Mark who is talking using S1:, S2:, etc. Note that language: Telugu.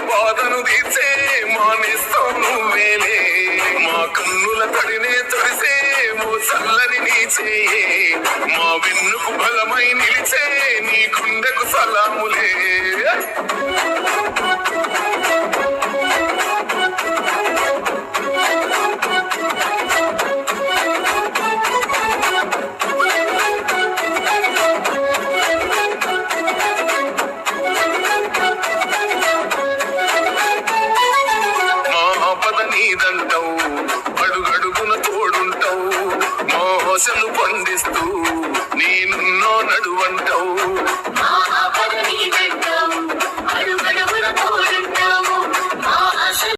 S1: బాధను తీసే మానేస్తావు నువ్వేలే మా కన్నుల తడినే తొడిసే మో చల్లని నీ చేయే. మా వెన్నుకు బలమై నిలిచే నీ గుండెకు సలాములే. మీదంటావు అడుగడుగున తోడుంటావు మోసలు పొందిస్తూ నేనున్నో నడువంటావు.